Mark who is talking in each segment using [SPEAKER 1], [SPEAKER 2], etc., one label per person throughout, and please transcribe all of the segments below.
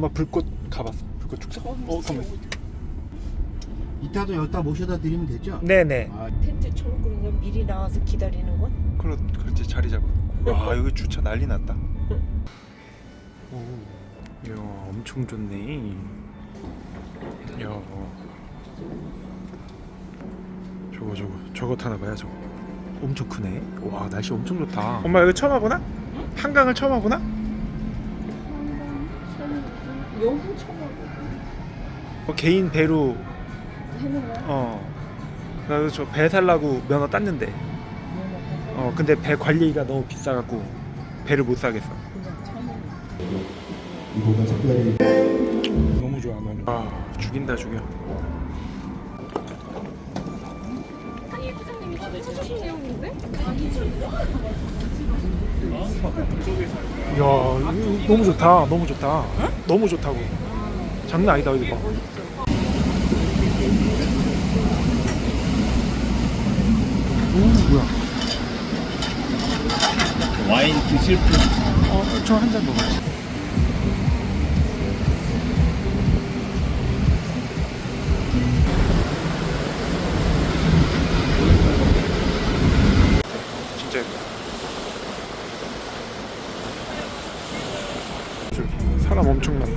[SPEAKER 1] 엄마 불꽃 가봤어. 불꽃 축제. 어, 가만.
[SPEAKER 2] 이따도 여기다 모셔다 드리면 되죠?
[SPEAKER 1] 네네.
[SPEAKER 2] 아,
[SPEAKER 3] 텐트 쳐놓고 그냥 미리 나와서 기다리는 건?
[SPEAKER 1] 그렇 그렇지 자리 잡아. 와 여기 주차 난리 났다. 오, 야 엄청 좋네. 야, 저거 저거 저거 타나 봐요 저거. 엄청 크네. 와 날씨 엄청 좋다. 엄마 여기 처음 와보나? 한강을 처음 와보나?
[SPEAKER 3] 쳐놓고
[SPEAKER 1] 어, 개인 배로
[SPEAKER 3] 해는 거야?
[SPEAKER 1] 어. 나도 저 배 살라고 면허 땄는데. 어 근데 배 관리가 너무 비싸갖고 배를 못 사겠어.
[SPEAKER 3] 그냥 쳐놓는
[SPEAKER 2] 이거가 특별히
[SPEAKER 1] 너무 좋아 너무. 아 죽인다 죽여.
[SPEAKER 4] 아니 부장님이 찾으신 내용인데?
[SPEAKER 1] 야 이거 너무 좋다 너무 좋다. 너무 좋다고. 장난 아니다 이거 봐. 오 뭐야?
[SPEAKER 2] 와인 드실 분
[SPEAKER 1] 어 저 한 잔 먹어요. 엄청 많네.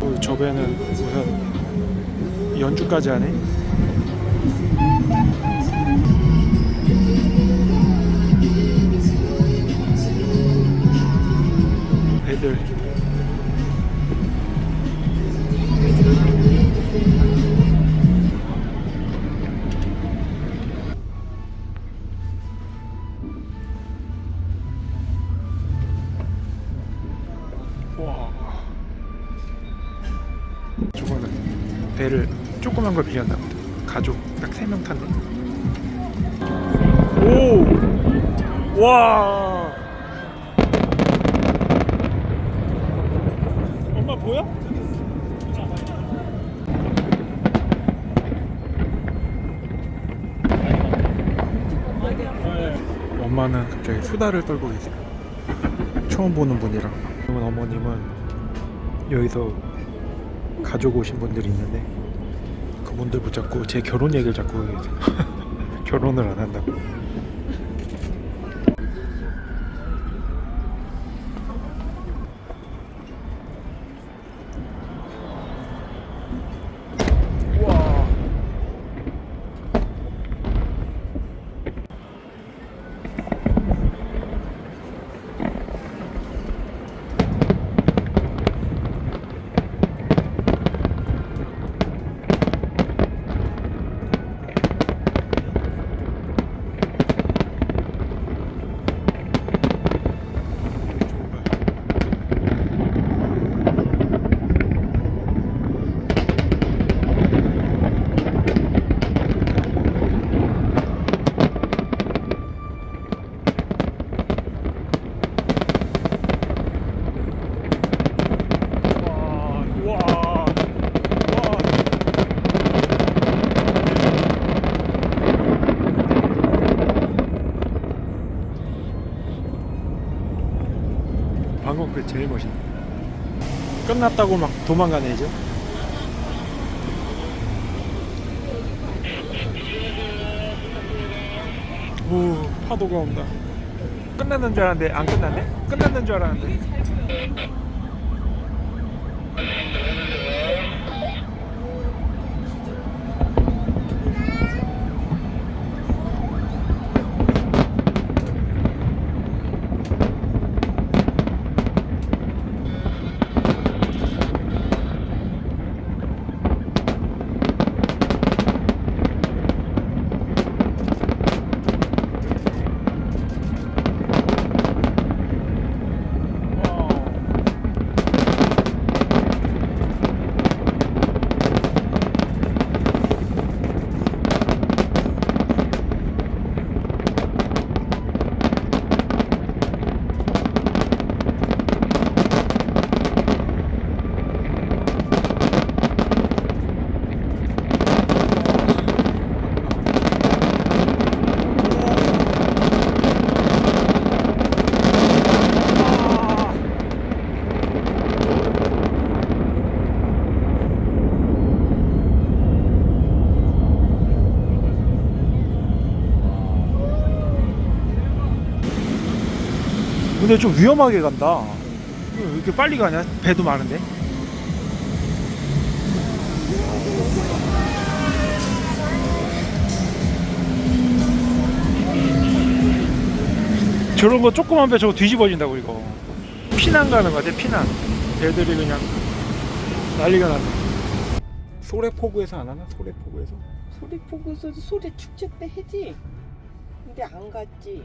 [SPEAKER 1] 어, 저 배는 우선 연주까지 하네. 배들 배를 조그만 걸 빌렸나 보다 가족 딱 세 명 탔네 오! 와 엄마 보여? 엄마는 갑자기 수다를 떨고 계세요 처음 보는 분이라 그러면 어머님은 여기서 가족 오신 분들이 있는데 그분들 붙잡고 제 결혼 얘기를 자꾸 결혼을 안 한다고 끝났다고 막 도망가네 이제. 오 파도가 온다. 끝났는 줄 알았는데 안 끝났네? 끝났는 줄 알았는데. 근데 좀 위험하게 간다. 왜 이렇게 빨리 가냐? 배도 많은데. 저런 거 조그만 배 저거 뒤집어진다고 이거. 피난 가는 거 같아. 피난. 배들이 그냥 난리가 났네. 소래포구에서 안 하나? 소래포구에서?
[SPEAKER 3] 소리포구에서도 소리 축제 때 해지. 근데 안 갔지.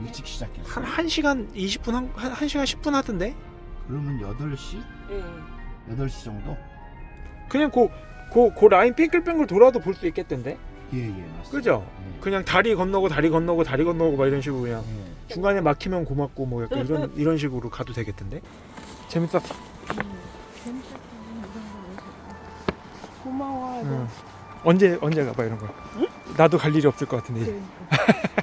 [SPEAKER 2] 일찍 시작했어.
[SPEAKER 1] 한 1시간 20분 한, 한 1시간 10분 하던데?
[SPEAKER 2] 그러면 8시?
[SPEAKER 3] 예.
[SPEAKER 2] 8시 정도?
[SPEAKER 1] 그냥 그 라인 빙글빙글 돌아도 볼 수 있겠던데?
[SPEAKER 2] 예, 예, 맞습니다.
[SPEAKER 1] 그죠?
[SPEAKER 2] 예.
[SPEAKER 1] 그냥 다리 건너고 다리 건너고 다리 건너고 막 이런 식으로 그냥
[SPEAKER 2] 예.
[SPEAKER 1] 중간에 막히면 고맙고 뭐 약간 이런 이런 식으로 가도 되겠던데? 재밌었어.
[SPEAKER 3] 고마워.
[SPEAKER 1] 응. 언제 언제 가봐 이런 거? 나도 갈 일이 없을 것 같은데.
[SPEAKER 3] 그